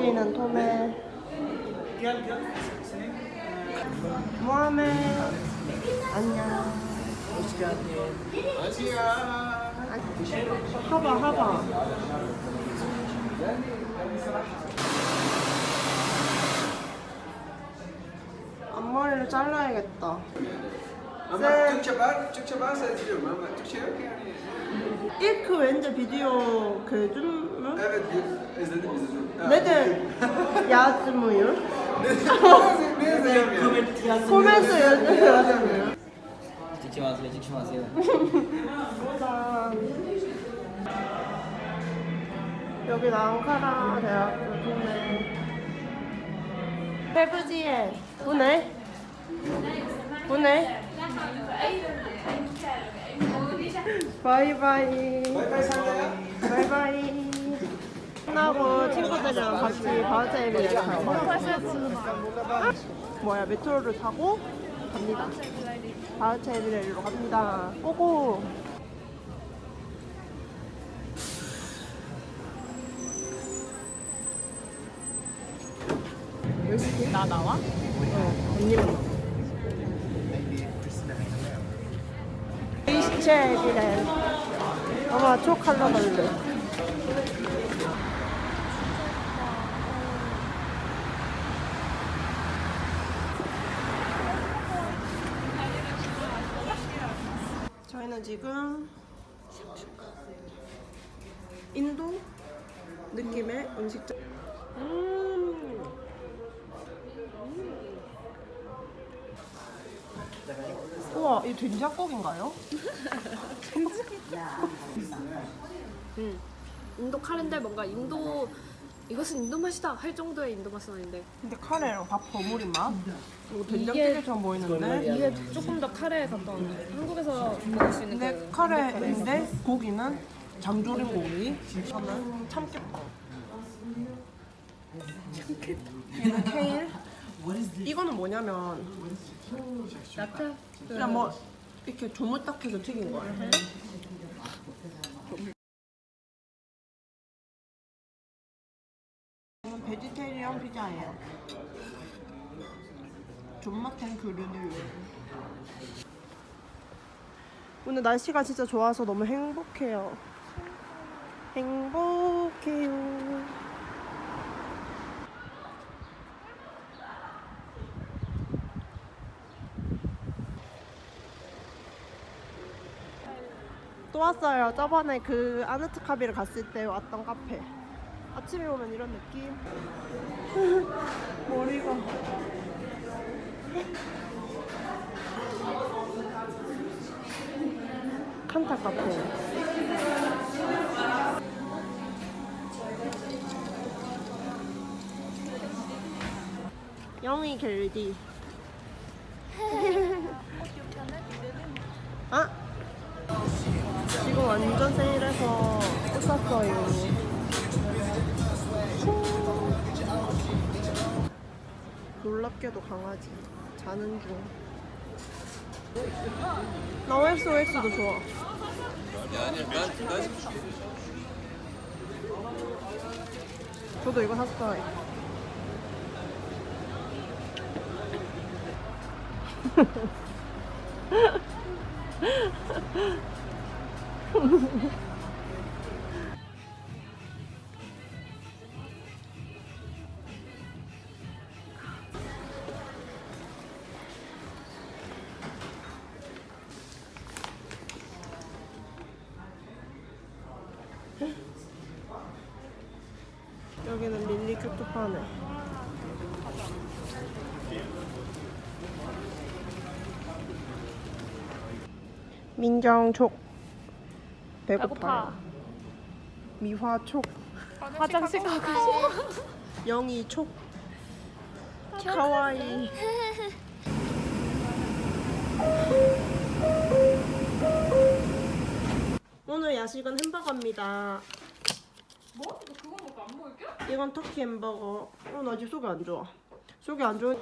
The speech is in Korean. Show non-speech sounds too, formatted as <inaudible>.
여기는 토메. 모하메. 안녕. 하바 하바. 앞머리를 잘라야겠다. Ama Türkçe var, Türkçe varsa izliyorum ama Türkçe yok yani. İlk 왠지 비 mü? Evet, izledim izledim. Ha, Neden yazmıyor? Ne yani? 코멘트 yazmıyor. 마세요, 찍지 마세요. 우선 여기 앙카라 대학교 동네 페브지에 보내 보내 바이바이 de. 바이바이 끝나고 친구들이랑 같이 바하체비를 가고. 뭐야 메트로를 타고 갑니다. 바하체비레로 갑니다. 고고. 나 나와? 어 언니만 나와. 아마 초칼로 갈래 지금 인도 느낌의 음식점. 음. 우와, 이 된장국인가요? <laughs> 음. 인도 카레인데 뭔가 인도 이것은 인도 맛이다 할 정도의 인도 맛은 아닌데 근데 카레랑 밥 버무린 맛? 이거 된장찌개처럼 보이는데? 이게 조금 더 카레에 가까운 한국에서 먹을 수 있는 근데 그 카레인데 고기는 장조림 고기. 저는 참깨빵. 얘는 케일. 이거는 뭐냐면 야채 그냥 뭐 이렇게 조물딱해서 튀긴 거예요. 베지테리언 피자예요. 존맛한 그릇을. 오늘 날씨가 진짜 좋아서 너무 행복해요. 행복해요. 또 왔어요. 저번에 그 아누트카비를 갔을 때 왔던 카페. 아침에 오면 이런 느낌. <laughs> 머리가. 칸타 카페. 영이 겔디. 아? 지금 완전 세일해서 못 샀어요. 놀랍게도 강아지 자는 중. 나 OXOX도 좋아. 저도 이거 샀어요. <laughs> 여기는 밀리 큐트 파네. 민정촉. 배고파요. 미화촉. 화장실 가고 영희촉. 카와이. 오늘 야식은 햄버거입니다. 뭐? 너 그거 먹고 안 먹을게? 이건 터키 햄버거. 어, 나 지금 속이 안 좋아. 속이 안 좋은.